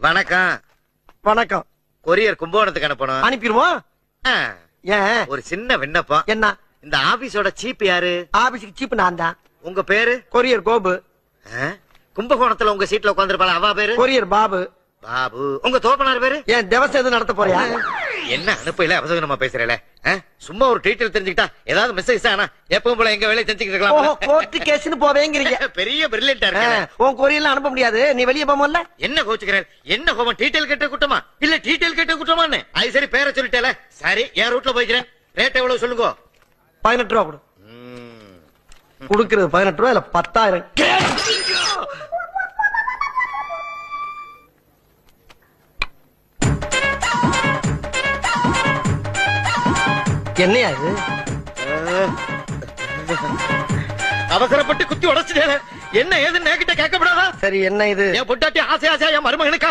வணக்கம். வணக்கம். கொரியர் கும்பகோணத்துக்கு அனுப்பணும். அனுப்பிடுவோம்? ஆ, ஏன்? ஒரு சின்ன விண்ணப்பம். என்ன? இந்த ஆபீஸோட சீப் யாரு? ஆபீஸுக்கு சீப் நான் தான். உங்க பேரு? கொரியர் கோபு. ஆ? கும்பகோணத்துல உங்க சீட்ல உட்காந்துருப்பாள அவா பேரு? கொரியர் பாபு. பாபு. உங்க தோப்பனார் பேரு? ஏன் திவசம் எதுவும் நடத்த போறியா என்ன அனுப்பையில அவசரமா பேசுறல? சும்மா ஒரு டீட்டெயில் தெரிஞ்சுக்கிட்டா ஏதாவது மெசேஜ் ஆனா எப்பவும் போல எங்க வேலையை செஞ்சுக்கிட்டு ஓஹோ இருக்கலாம் கோர்ட்டு கேஸ்னு போவேங்கிறீங்க. பெரிய இருக்கு உன் கொரியர்ல அனுப்ப முடியாது. நீ வெளியே போமல்ல என்ன கோச்சுக்கிறேன்? என்ன கோபம் டீட்டெயில் கேட்ட குட்டமா இல்ல டீட்டெயில் கேட்ட குட்டமான்னு அது சரி பேரை சொல்லிட்டேல. சரி என் ரூட்ல போய்க்கிறேன்? ரேட் எவ்வளவு சொல்லுங்க? பதினெட்டு ரூபா கொடு. கொடுக்கறது பதினெட்டு ரூபா இல்ல பத்தாயிரம். என்னையா இது? அவசரப்பட்டு குத்தி உடைச்சிட்டேன். என்ன ஏதுன்னு கேட்கப்படாதா? சரி என்ன இது? என் பொட்டாட்டி ஆசை ஆசையா என் மருமகனுக்காக